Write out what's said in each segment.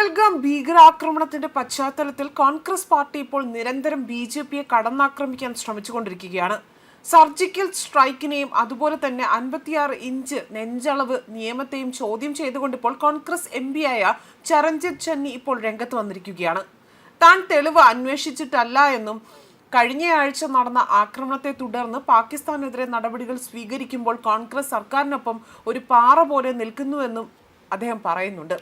പഹൽഗാം ഭീകരാക്രമണത്തിന്റെ പശ്ചാത്തലത്തിൽ കോൺഗ്രസ് പാർട്ടി ഇപ്പോൾ നിരന്തരം ബി ജെ പിയെ കടന്നാക്രമിക്കാൻ ശ്രമിച്ചുകൊണ്ടിരിക്കുകയാണ്. സർജിക്കൽ സ്ട്രൈക്കിനെയും അതുപോലെ തന്നെ അൻപത്തിയാറ് ഇഞ്ച് നെഞ്ചളവ് നിയമത്തെയും ചോദ്യം ചെയ്തുകൊണ്ട് ഇപ്പോൾ കോൺഗ്രസ് എം ആയ ചരൺജിത് ചന്നി ഇപ്പോൾ രംഗത്ത് വന്നിരിക്കുകയാണ്. താൻ തെളിവ് അന്വേഷിച്ചിട്ടല്ല എന്നും കഴിഞ്ഞയാഴ്ച നടന്ന ആക്രമണത്തെ തുടർന്ന് പാകിസ്ഥാനെതിരെ നടപടികൾ സ്വീകരിക്കുമ്പോൾ കോൺഗ്രസ് സർക്കാരിനൊപ്പം ഒരു പാറ പോലെ നിൽക്കുന്നുവെന്നും അദ്ദേഹം പറയുന്നുണ്ട്.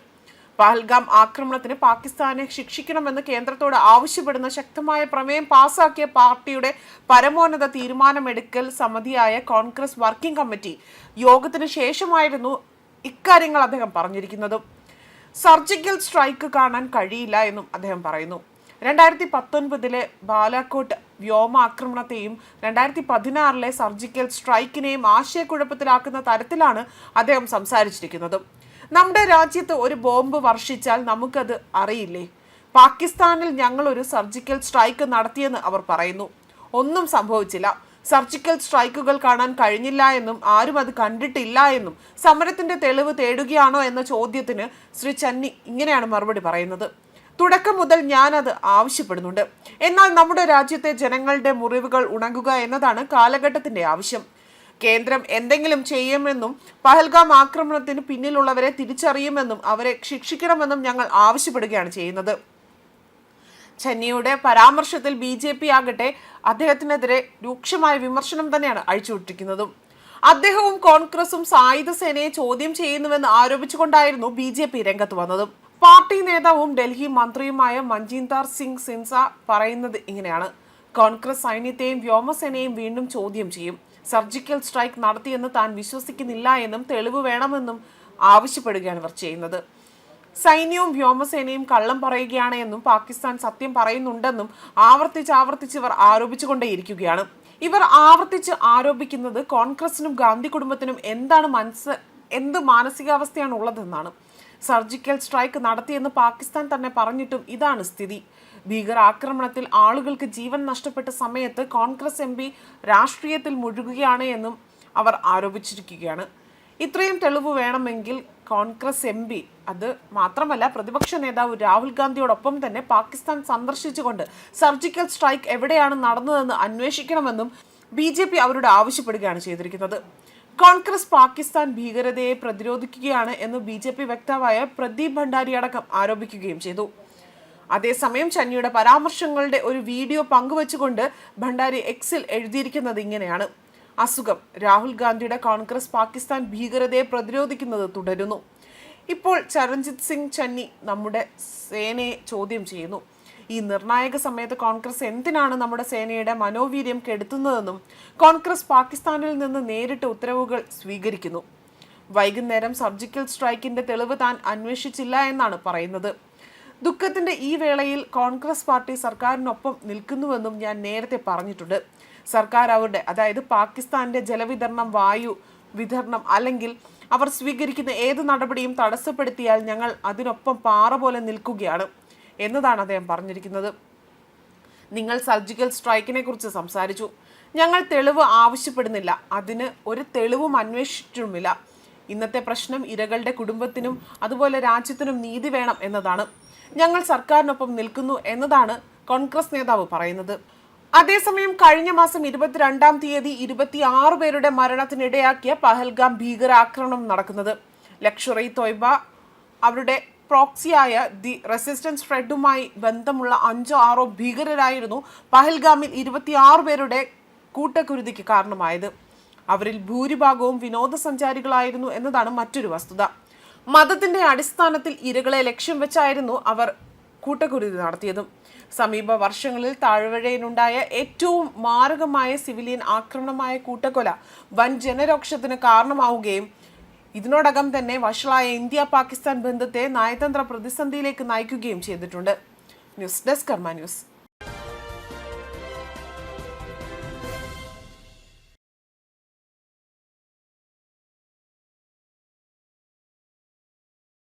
പഹൽഗാം ആക്രമണത്തിന് പാകിസ്ഥാനെ ശിക്ഷിക്കണമെന്ന് കേന്ദ്രത്തോട് ആവശ്യപ്പെടുന്ന ശക്തമായ പ്രമേയം പാസാക്കിയ പാർട്ടിയുടെ പരമോന്നത തീരുമാനമെടുക്കൽ സമിതിയായ കോൺഗ്രസ് വർക്കിംഗ് കമ്മിറ്റി യോഗത്തിന് ശേഷമായിരുന്നു ഇക്കാര്യങ്ങൾ അദ്ദേഹം പറഞ്ഞിരിക്കുന്നത്. സർജിക്കൽ സ്ട്രൈക്ക് കാണാൻ കഴിയില്ല എന്നും അദ്ദേഹം പറയുന്നു. രണ്ടായിരത്തി പത്തൊൻപതിലെ ബാലാക്കോട്ട് വ്യോമാക്രമണത്തെയും രണ്ടായിരത്തി പതിനാറിലെ സർജിക്കൽ സ്ട്രൈക്കിനെയും ആശയക്കുഴപ്പത്തിലാക്കുന്ന തരത്തിലാണ് അദ്ദേഹം സംസാരിച്ചിരിക്കുന്നത്. നമ്മുടെ രാജ്യത്ത് ഒരു ബോംബ് വർഷിച്ചാൽ നമുക്കത് അറിയില്ലേ? പാകിസ്ഥാനിൽ ഞങ്ങൾ ഒരു സർജിക്കൽ സ്ട്രൈക്ക് നടത്തിയെന്ന് അവർ പറയുന്നു. ഒന്നും സംഭവിച്ചില്ല. സർജിക്കൽ സ്ട്രൈക്കുകൾ കാണാൻ കഴിഞ്ഞില്ല എന്നും ആരും അത് കണ്ടിട്ടില്ല എന്നും സമരത്തിന്റെ തെളിവ് തേടുകയാണോ എന്ന ചോദ്യത്തിന് ശ്രീ ചന്നി ഇങ്ങനെയാണ് മറുപടി പറയുന്നത്. തുടക്കം മുതൽ ഞാനത് ആവശ്യപ്പെടുന്നുണ്ട്. എന്നാൽ നമ്മുടെ രാജ്യത്തെ ജനങ്ങളുടെ മുറിവുകൾ ഉണങ്ങുക എന്നതാണ് കാലഘട്ടത്തിന്റെ ആവശ്യം. കേന്ദ്രം എന്തെങ്കിലും ചെയ്യുമെന്നും പഹൽഗാം ആക്രമണത്തിന് പിന്നിലുള്ളവരെ തിരിച്ചറിയുമെന്നും അവരെ ശിക്ഷിക്കണമെന്നും ഞങ്ങൾ ആവശ്യപ്പെടുകയാണ് ചെയ്യുന്നത്. ചെന്നിയുടെ പരാമർശത്തിൽ ബി ജെ പി ആകട്ടെ അദ്ദേഹത്തിനെതിരെ രൂക്ഷമായ വിമർശനം തന്നെയാണ് അഴിച്ചുവിട്ടിരിക്കുന്നതും. അദ്ദേഹവും കോൺഗ്രസും സായുധ സേനയെ ചോദ്യം ചെയ്യുന്നുവെന്ന് ആരോപിച്ചുകൊണ്ടായിരുന്നു ബി ജെ പി രംഗത്ത് വന്നതും. പാർട്ടി നേതാവും ഡൽഹി മന്ത്രിയുമായ മഞ്ജീന്ദർ സിംഗ് സിൻസ പറയുന്നത് ഇങ്ങനെയാണ്. കോൺഗ്രസ് സൈന്യത്തെയും വ്യോമസേനയെയും വീണ്ടും ചോദ്യം ചെയ്യും. സർജിക്കൽ സ്ട്രൈക്ക് നടത്തിയെന്ന് താൻ വിശ്വസിക്കുന്നില്ല എന്നും തെളിവ് വേണമെന്നും ആവശ്യപ്പെടുകയാണ് ഇവർ ചെയ്യുന്നത്. സൈന്യവും വ്യോമസേനയും കള്ളം പറയുകയാണ് എന്നും പാകിസ്ഥാൻ സത്യം പറയുന്നുണ്ടെന്നും ആവർത്തിച്ച് ആവർത്തിച്ച് ഇവർ ആരോപിച്ചുകൊണ്ടേയിരിക്കുകയാണ്. ഇവർ ആവർത്തിച്ച് ആരോപിക്കുന്നത് കോൺഗ്രസിനും ഗാന്ധി കുടുംബത്തിനും എന്താണ് മനസ്സ് എന്ത് മാനസികാവസ്ഥയാണ് ഉള്ളതെന്നാണ്. സർജിക്കൽ സ്ട്രൈക്ക് നടത്തിയെന്ന് പാകിസ്ഥാൻ തന്നെ പറഞ്ഞിട്ടും ഇതാണ് സ്ഥിതി. ഭീകരാക്രമണത്തിൽ ആളുകൾക്ക് ജീവൻ നഷ്ടപ്പെട്ട സമയത്ത് കോൺഗ്രസ് എം രാഷ്ട്രീയത്തിൽ മുഴുകുകയാണ് എന്നും അവർ ആരോപിച്ചിരിക്കുകയാണ്. ഇത്രയും തെളിവ് വേണമെങ്കിൽ കോൺഗ്രസ് എം പി അത് മാത്രമല്ല പ്രതിപക്ഷ നേതാവ് രാഹുൽ ഗാന്ധിയോടൊപ്പം തന്നെ പാകിസ്ഥാൻ സന്ദർശിച്ചുകൊണ്ട് സർജിക്കൽ സ്ട്രൈക്ക് എവിടെയാണ് നടന്നതെന്ന് അന്വേഷിക്കണമെന്നും ബി ജെ പി അവരോട് ആവശ്യപ്പെടുകയാണ് ചെയ്തിരിക്കുന്നത്. കോൺഗ്രസ് പാകിസ്ഥാൻ ഭീകരതയെ പ്രതിരോധിക്കുകയാണ് എന്ന് ബി ജെ പി വക്താവായ പ്രദീപ് ഭണ്ഡാരി അടക്കം ആരോപിക്കുകയും ചെയ്തു. അതേസമയം ചന്നിയുടെ പരാമർശങ്ങളുടെ ഒരു വീഡിയോ പങ്കുവച്ചുകൊണ്ട് ഭണ്ഡാരി എക്സിൽ എഴുതിയിരിക്കുന്നത് ഇങ്ങനെയാണ്. അസുഖം രാഹുൽ ഗാന്ധിയുടെ കോൺഗ്രസ് പാകിസ്ഥാൻ ഭീകരതയെ പ്രതിരോധിക്കുന്നത് തുടരുന്നു. ഇപ്പോൾ ചരൺജിത് സിംഗ് ചന്നി നമ്മുടെ സേനയെ ചോദ്യം ചെയ്യുന്നു. ഈ നിർണായക സമയത്ത് കോൺഗ്രസ് എന്തിനാണ് നമ്മുടെ സേനയുടെ മനോവീര്യം കെടുത്തുന്നതെന്നും കോൺഗ്രസ് പാകിസ്ഥാനിൽ നിന്ന് നേരിട്ട് ഉത്തരവുകൾ സ്വീകരിക്കുന്നു. വൈകുന്നേരം സർജിക്കൽ സ്ട്രൈക്കിന്റെ തെളിവ് താൻ അന്വേഷിച്ചില്ല എന്നാണ് പറയുന്നത്. ദുഃഖത്തിന്റെ ഈ വേളയിൽ കോൺഗ്രസ് പാർട്ടി സർക്കാരിനൊപ്പം നിൽക്കുന്നുവെന്നും ഞാൻ നേരത്തെ പറഞ്ഞിട്ടുണ്ട്. സർക്കാർ അവരുടെ അതായത് പാകിസ്ഥാന്റെ ജലവിതരണം വായു വിതരണം അല്ലെങ്കിൽ അവർ സ്വീകരിക്കുന്ന ഏത് നടപടിയും തടസ്സപ്പെടുത്തിയാൽ ഞങ്ങൾ അതിനൊപ്പം പാറ പോലെ നിൽക്കുകയാണ് എന്നതാണ് അദ്ദേഹം പറഞ്ഞിരിക്കുന്നത്. നിങ്ങൾ സർജിക്കൽ സ്ട്രൈക്കിനെ കുറിച്ച് സംസാരിച്ചു. ഞങ്ങൾ തെളിവ് ആവശ്യപ്പെടുന്നില്ല. അതിന് ഒരു തെളിവും അന്വേഷിച്ചിട്ടുമില്ല. ഇന്നത്തെ പ്രശ്നം ഇരകളുടെ കുടുംബത്തിനും അതുപോലെ രാജ്യത്തിനും നീതി വേണം എന്നതാണ്. ഞങ്ങൾ സർക്കാരിനൊപ്പം നിൽക്കുന്നു എന്നതാണ് കോൺഗ്രസ് നേതാവ് പറയുന്നത്. അതേസമയം കഴിഞ്ഞ മാസം ഇരുപത്തിരണ്ടാം തീയതി ഇരുപത്തിയാറ് പേരുടെ മരണത്തിനിടയാക്കിയ പഹൽഗാം ഭീകരാക്രമണം നടക്കുന്നത്. ലക്ഷറി തൊയ്ബ അവരുടെ പ്രോക്സിയായ ദി റെസിസ്റ്റൻസ് ഫ്രണ്ടുമായി ബന്ധമുള്ള അഞ്ചോ ആറോ ഭീകരരായിരുന്നു പഹൽഗാമിൽ ഇരുപത്തിയാറ് പേരുടെ കൂട്ടക്കുരുതിക്ക് കാരണമായത്. അവരിൽ ഭൂരിഭാഗവും വിനോദസഞ്ചാരികളായിരുന്നു എന്നതാണ് മറ്റൊരു വസ്തുത. മതത്തിന്റെ അടിസ്ഥാനത്തിൽ ഇരകളെ ലക്ഷ്യം വെച്ചായിരുന്നു അവർ കൂട്ടക്കുരുതി നടത്തിയതും. സമീപ വർഷങ്ങളിൽ താഴ്വരയിലുണ്ടായ ഏറ്റവും മാരകമായ സിവിലിയൻ ആക്രമണമായ കൂട്ടക്കൊല വൻ ജനരോക്ഷത്തിന് കാരണമാവുകയും ഇതിനോടകം തന്നെ വഷളായ ഇന്ത്യ പാകിസ്ഥാൻ ബന്ധത്തെ നയതന്ത്ര പ്രതിസന്ധിയിലേക്ക് നയിക്കുകയും ചെയ്തിട്ടുണ്ട്. News desk Karma news.